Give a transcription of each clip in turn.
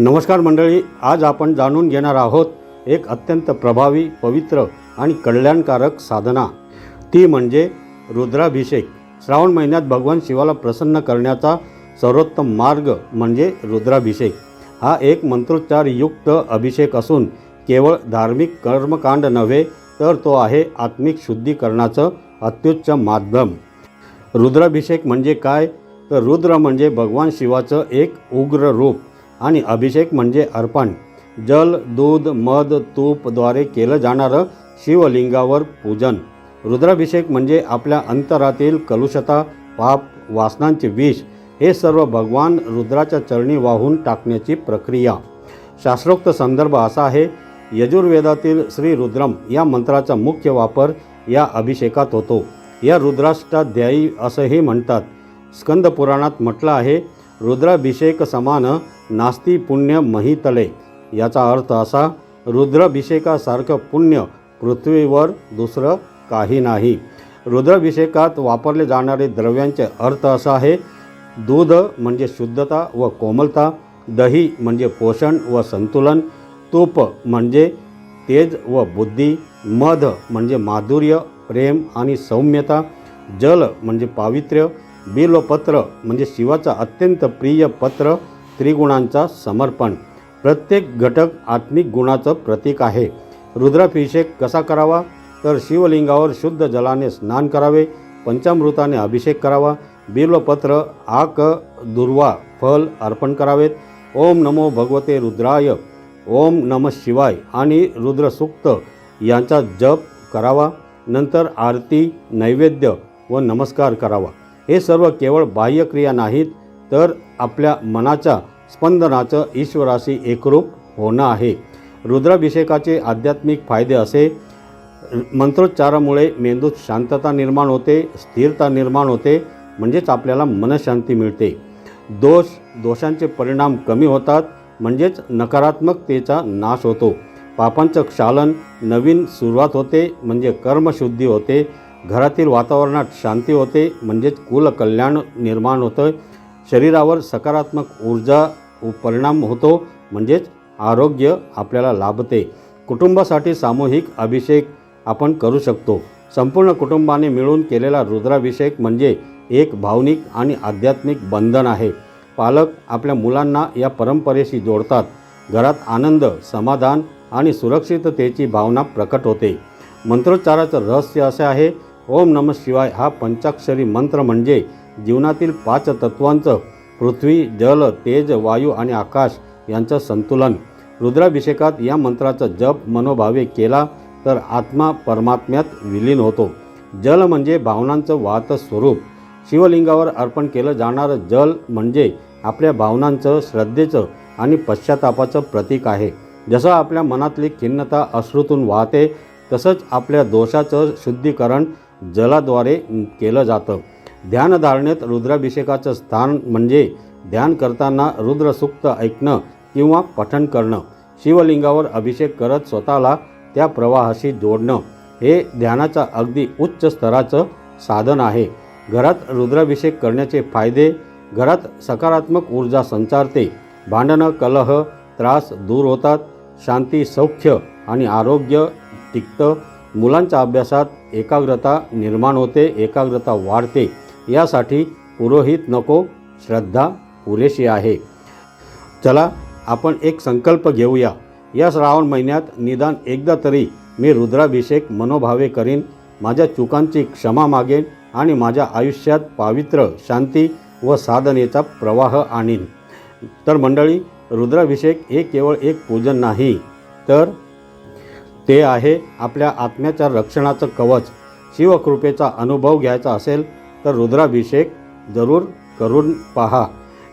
नमस्कार मंडळी आज आपण जाणून घेणार आहोत एक अत्यंत प्रभावी पवित्र आणि कल्याणकारक साधना. ती म्हणजे रुद्राभिषेक. श्रावण महिन्यात भगवान शिवाला प्रसन्न करण्याचा सर्वोत्तम मार्ग म्हणजे रुद्राभिषेक. हा एक मंत्रोच्चारयुक्त अभिषेक असून केवळ धार्मिक कर्मकांड नव्हे तर तो आहे आत्मिक शुद्धीकरणाचं अत्युच्च माध्यम. रुद्राभिषेक म्हणजे काय? तर रुद्र म्हणजे भगवान शिवाचं एक उग्र रूप. आणि अभिषेक म्हणजे अर्पण. जल दूध मध तूपद्वारे केलं जाणारं शिवलिंगावर पूजन. रुद्राभिषेक म्हणजे आपल्या अंतरातील कलुषता पाप वासनांचे विष हे सर्व भगवान रुद्राच्या चरणी वाहून टाकण्याची प्रक्रिया. शास्त्रोक्त संदर्भ असा आहे यजुर्वेदातील श्री रुद्रम या मंत्राचा मुख्य वापर या अभिषेकात होतो. या रुद्राष्टाध्यायी असंही म्हणतात. स्कंदपुराणात म्हटलं आहे रुद्राभिषेक समान नास्ती पुण्य महितले. याचा अर्थ असा रुद्राभिषेकासारखं पुण्य पृथ्वीवर दुसरं काही नाही. रुद्राभिषेकात वापरले जाणारे द्रव्यांचे अर्थ असा आहे दूध म्हणजे शुद्धता व कोमलता दही म्हणजे पोषण व संतुलन तूप म्हणजे तेज व बुद्धी मध म्हणजे माधुर्य प्रेम आणि सौम्यता जल म्हणजे पावित्र्य बिलपत्र म्हणजे शिवाचा अत्यंत प्रिय पत्र त्रिगुणांचा समर्पण. प्रत्येक घटक आत्मिक गुणाचं प्रतीक आहे. रुद्राभिषेक कसा करावा? तर शिवलिंगावर शुद्ध जलाने स्नान करावे पंचामृताने अभिषेक करावा बिल्वपत्र आक दुर्वा फल अर्पण करावेत. ओम नमो भगवते रुद्राय ओम नम शिवाय आणि रुद्रसूक्त यांचा जप करावा. नंतर आरती नैवेद्य व नमस्कार करावा. हे सर्व केवळ बाह्यक्रिया नाहीत तर आपल्या मनाच्या स्पंदनाचं ईश्वराशी एकरूप होणं आहे. रुद्राभिषेकाचे आध्यात्मिक फायदे असे मंत्रोच्चारामुळे मेंदूत शांतता निर्माण होते स्थिरता निर्माण होते म्हणजेच आपल्याला मनशांती मिळते. दोष दोषांचे परिणाम कमी होतात म्हणजेच नकारात्मकतेचा नाश होतो. पापांचं क्षालन नवीन सुरुवात होते म्हणजे कर्मशुद्धी होते. घरातील वातावरणात शांती होते म्हणजेच कुलकल्याण निर्माण होतं. शरीरावर सकारात्मक ऊर्जा परिणाम होतो म्हणजेच आरोग्य आपल्याला लाभते. कुटुंबासाठी सामूहिक अभिषेक आपण करू शकतो. संपूर्ण कुटुंबाने मिळून केलेला रुद्राभिषेक म्हणजे एक भावनिक आणि आध्यात्मिक बंधन आहे. पालक आपल्या मुलांना या परंपरेशी जोडतात. घरात आनंद समाधान आणि सुरक्षिततेची भावना प्रकट होते. मंत्रोच्चाराचं रहस्य असे आहे ओम नम शिवाय हा पंचाक्षरी मंत्र म्हणजे जीवनातील पाच तत्वांचं पृथ्वी जल तेज वायू आणि आकाश यांचं संतुलन. रुद्राभिषेकात या मंत्राचा जप मनोभावे केला तर आत्मा परमात्म्यात विलीन होतो. जल म्हणजे भावनांचं वाहतं स्वरूप. शिवलिंगावर अर्पण केलं जाणारं जल म्हणजे आपल्या भावनांचं श्रद्धेचं आणि पश्चातापाचं प्रतीक आहे. जसं आपल्या मनातली खिन्नता अश्रूतून वाहते तसंच आपल्या दोषाचं शुद्धीकरण जलाद्वारे केलं जातं. ध्यानधारणेत रुद्राभिषेकाचं स्थान म्हणजे ध्यान करताना रुद्रसूक्त ऐकणं किंवा पठण करणं. शिवलिंगावर अभिषेक करत स्वतःला त्या प्रवाहाशी जोडणं हे ध्यानाचा अगदी उच्च स्तराचं साधन आहे. घरात रुद्राभिषेक करण्याचे फायदे घरात सकारात्मक ऊर्जा संचारते भांडणं कलह त्रास दूर होतात शांती सौख्य आणि आरोग्य टिकतं मुलांच्या अभ्यासात एकाग्रता निर्माण होते एकाग्रता वाढते. यासाठी पुरोहित नको श्रद्धा पुरेशी आहे. चला आपण एक संकल्प घेऊया. या श्रावण महिन्यात निदान एकदा तरी मी रुद्राभिषेक मनोभावे करीन. माझ्या चुकांची क्षमा मागेन आणि माझ्या आयुष्यात पावित्र्य शांती व साधनेचा प्रवाह आणीन. तर मंडळी रुद्राभिषेक हे केवळ एक पूजन नाही तर ते आहे आपल्या आत्म्याच्या रक्षणाचं कवच. शिवकृपेचा अनुभव घ्यायचा असेल तर रुद्राभिषेक जरूर करून पहा.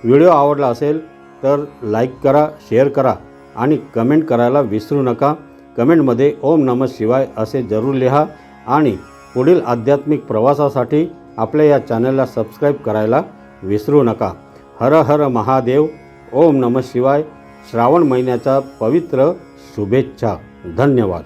व्हिडिओ आवडला असेल तर लाईक करा शेअर करा आणि कमेंट करायला विसरू नका. कमेंटमध्ये ओम नमः शिवाय असे जरूर लिहा आणि पुढील आध्यात्मिक प्रवासासाठी आपल्या या चॅनलला सबस्क्राईब करायला विसरू नका. हर हर महादेव ओम नमः शिवाय. श्रावण महिन्याचा पवित्र शुभेच्छा. धन्यवाद.